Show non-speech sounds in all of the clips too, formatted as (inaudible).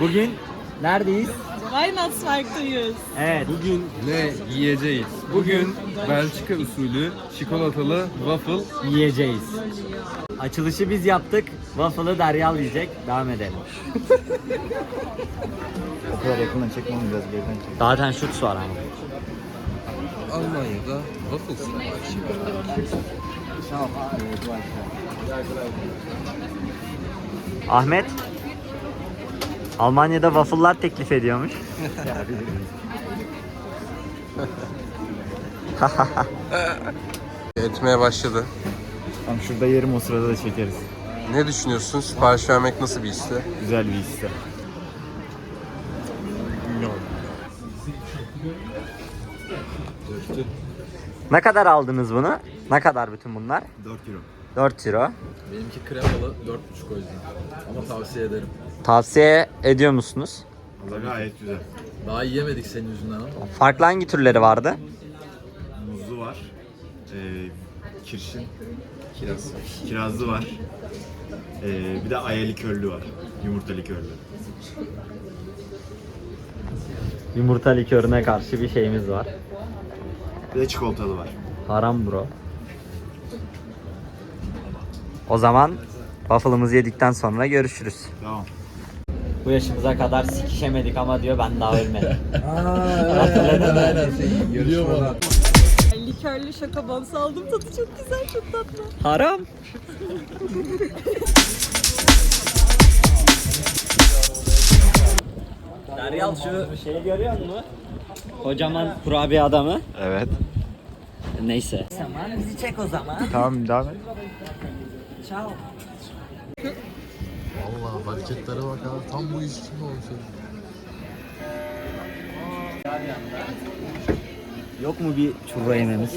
Bugün neredeyiz? Weihnachtsmarkt'tayız. Evet. Bugün ne yiyeceğiz? Bugün Belçika usulü çikolatalı waffle Yiyeceğiz. Açılışı biz yaptık. Waffle'ı Deryal yiyecek. Devam edelim. O kadar yakından çekmem biraz geriden çek. Zaten şut var ama. Almanya'da waffle Ahmet Almanya'da waffle'lar teklif ediyormuş. (laughs) Etmeye başladı. Tam şurada yerim o sırada da çekeriz. Ne düşünüyorsun? Sipariş vermek nasıl bir histi? Güzel bir hisse. Ne kadar aldınız bunu? Ne kadar bütün bunlar? 4 euro. 4 euro. Benimki kremalı 4,5 o yüzden. Ama tavsiye ederim. Tavsiye ediyor musunuz? Valla gayet güzel. Daha yiyemedik senin yüzünden ama. Farklı hangi türleri vardı? Muzlu var. Ee, kirşin. Kiraz. Kirazlı var. Ee, bir de ayeli körlü var. Yumurta likörlü. Yumurta likörüne karşı bir şeyimiz var. Bir de çikolatalı var. Haram bro. O zaman waffle'ımızı yedikten sonra görüşürüz. Tamam. Bu yaşımıza kadar sikişemedik ama diyor ben daha ölmedim. Yarışmada. Likörlü şokobons aldım. Tadı çok güzel, çok tatlı. Haram. (laughs) Deryal şu şeyi görüyor musun? Kocaman kurabiye adamı. Evet. Neyse. Zaman bizi çek o zaman. Tamam devam et. Ciao. Allah hareketlere bak abi. Tam bu iş için olmuş. Yok mu bir çurra yememiz?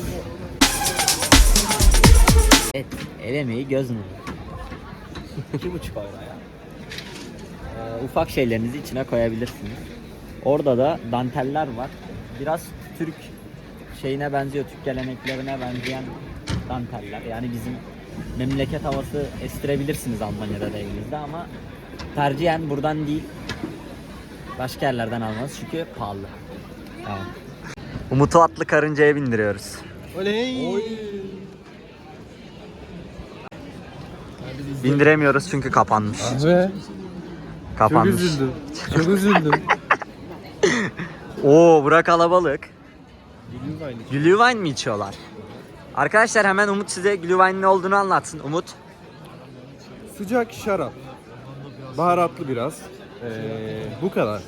Evet, el emeği göz nuru. İki buçuk euro ya. Ee, ufak şeylerinizi içine koyabilirsiniz. Orada da danteller var. Biraz Türk şeyine benziyor, Türk geleneklerine benzeyen danteller. Yani bizim memleket havası estirebilirsiniz Almanya'da da evinizde ama tercihen buradan değil başka yerlerden almanız çünkü pahalı. Tamam. Umut'u atlı karıncaya bindiriyoruz. Bindiremiyoruz çünkü kapanmış. Ve Kapanmış. Çok üzüldüm. (laughs) Oo bura kalabalık. Glühwein mi içiyorlar? Arkadaşlar hemen Umut size Glühwein'in ne olduğunu anlatsın. Umut. Sıcak şarap. Baharatlı biraz. Ee, bu kadar.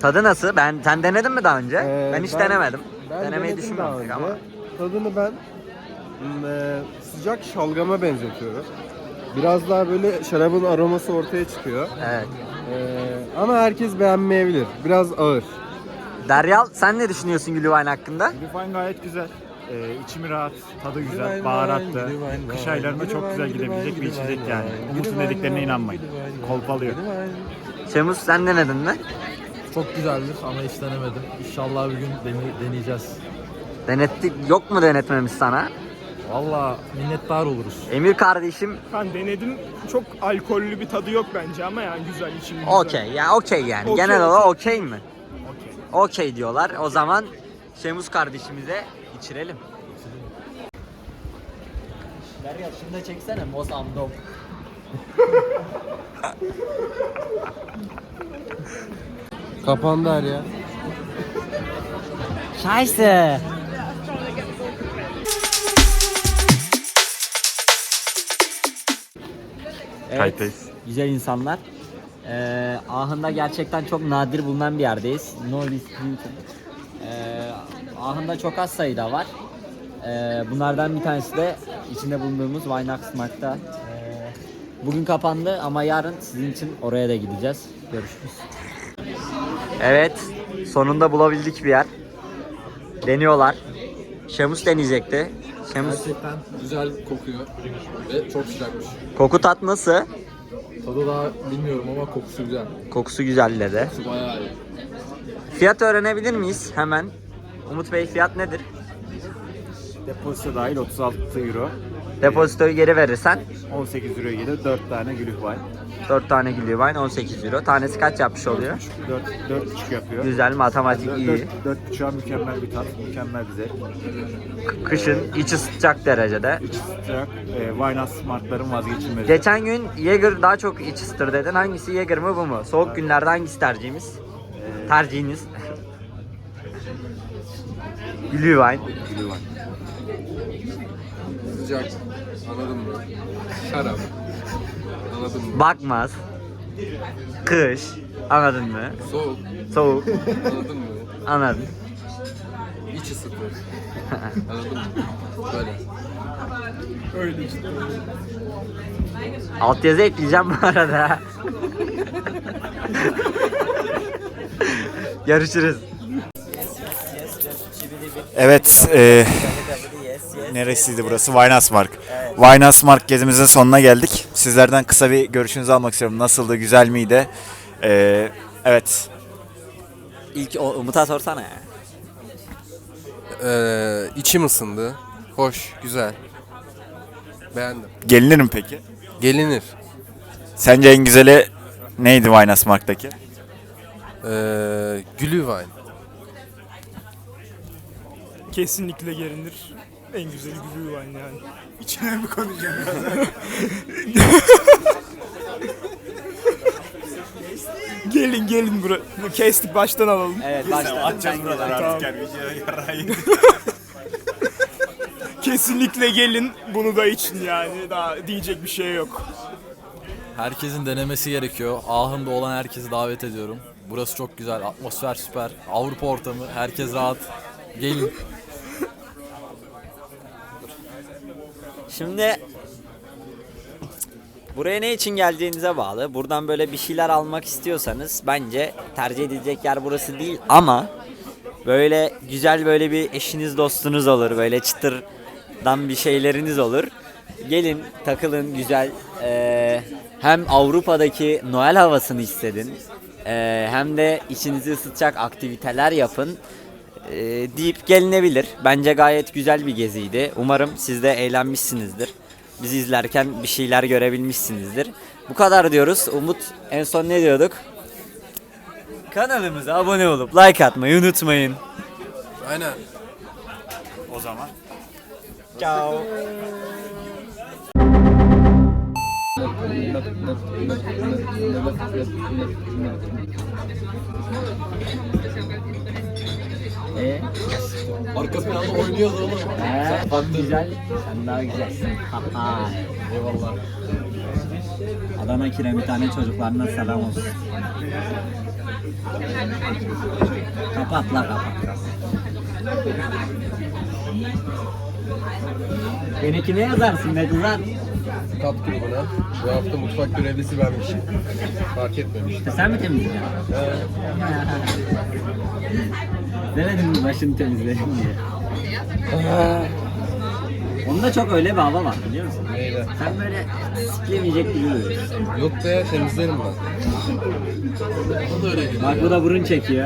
Tadı nasıl? Ben sen denedin mi daha önce? Ee, ben hiç ben- denemedim. Ben Denemeyi önce. ama. Tadını ben mm, e, sıcak şalgama benzetiyorum. Biraz daha böyle şarabın aroması ortaya çıkıyor. Evet. Ee, ama herkes beğenmeyebilir. Biraz ağır. Deryal sen ne düşünüyorsun Glühwein hakkında? Glühwein gayet güzel. Ee, içimi rahat, tadı güzel, baharatlı. Kış aylarında çok güzel gidebilecek bir içecek yani. Umut'un dediklerine inanmayın. Kolpalıyor. Şemus sen denedin mi? Çok güzeldir ama hiç denemedim. İnşallah bir gün dene- deneyeceğiz. Denettik. Yok mu denetmemiz sana? Valla minnettar oluruz. Emir kardeşim Ben denedim. Çok alkollü bir tadı yok bence ama yani güzel içim güzel. okey ya okey yani. Okey, Genel olarak okey mi? Okey. Okey diyorlar. O zaman Şemus kardeşimize içirelim. Derya şunu da çeksene Mozambique. Kapandı her ya. Scheiße. Evet, Kayıttayız. güzel insanlar. Ee, Ahın'da gerçekten çok nadir bulunan bir yerdeyiz. No Newton. Ee, Ahın'da çok az sayıda var. Ee, bunlardan bir tanesi de içinde bulunduğumuz Weihnachtsmarkt'ta. Ee, bugün kapandı ama yarın sizin için oraya da gideceğiz. Görüşürüz. Evet, sonunda bulabildik bir yer. Deniyorlar. Şemus deneyecekti. Şemus Gerçekten güzel kokuyor ve çok sıcakmış. koku tat nasıl? Tadı daha bilmiyorum ama kokusu güzel. Kokusu güzel dedi. Kokusu bayağı iyi. Fiyat öğrenebilir miyiz hemen? Umut Bey fiyat nedir? Depozito dahil 36 euro. Depozitoyu geri verirsen 18 euroya gelir 4 tane gülük var. 4 tane Glühwein 18 euro. Tanesi kaç yapmış oluyor? 4 4,5 yapıyor. Güzel matematik iyi. 4 4,5'a mükemmel bir tat, mükemmel bir zevk. Kışın içi sıcak derecede. Sıcak, e, Wine Smart'ların vazgeçilmezi. Geçen gün Jaeger daha çok iç ısıtır dedin. Hangisi Jaeger mı bu mu? Soğuk günlerde hangisi tercihimiz? Tercihiniz? Glühwein. Var. Sıcak. Anladın mı? Şarap. Anladın mı? Bakmaz. Kış. Anladın mı? Soğuk. Soğuk. Anladın mı? Anladın. İç ısıtır. (laughs) Anladın mı? Böyle. Altyazı ekleyeceğim bu arada. (laughs) Görüşürüz. Evet, e, neresiydi burası? Weinasmark. Weinasmark gezimizin sonuna geldik. Sizlerden kısa bir görüşünüzü almak istiyorum. Nasıldı, güzel miydi? E, evet, İlk o Umut'a sorsana ya. Ee, içim ısındı. Hoş, güzel. Beğendim. gelinir mi peki? Gelinir. Sence en güzeli neydi Weinasmark'taki? Ee, Glühwein. Kesinlikle gelinir. En güzeli Glühwein yani. İçine mi konuşacağım? Gelin gelin bura. Bu kestik baştan alalım. Evet başla. Tamam. (laughs) Kesinlikle gelin bunu da için yani. Daha diyecek bir şey yok. Herkesin denemesi gerekiyor. Ahım'da olan herkesi davet ediyorum. Burası çok güzel, atmosfer süper. Avrupa ortamı, herkes rahat. Gelin. Şimdi buraya ne için geldiğinize bağlı. Buradan böyle bir şeyler almak istiyorsanız bence tercih edilecek yer burası değil ama böyle güzel böyle bir eşiniz dostunuz olur. Böyle çıtırdan bir şeyleriniz olur. Gelin takılın güzel. Ee, hem Avrupa'daki Noel havasını hissedin. ee, hem de içinizi ısıtacak aktiviteler yapın e, deyip gelinebilir. Bence gayet güzel bir geziydi. Umarım siz de eğlenmişsinizdir. Bizi izlerken bir şeyler görebilmişsinizdir. Bu kadar diyoruz. Umut en son ne diyorduk? Kanalımıza abone olup like atmayı unutmayın. Aynen. O zaman. Ciao. Ee, Arka planda oynuyordu oğlum. He, bak güzel. Sen daha güzelsin. Haha. Eyvallah. Adana kiremithane çocuklarına selam olsun. Kapat la kapat. Beni kime yazarsın be kızlar? Tat grubuna. Bu hafta mutfak görevlisi benmişim. Fark etmemiştim. Sen mi temizleyeceksin? Demedim mi başını temizledim diye. Onda çok öyle bir hava var biliyor musun? Neyle? Sen böyle siklemeyecek gibi duruyorsun. Yok be temizlerim ben. Bak bu da burun çekiyor.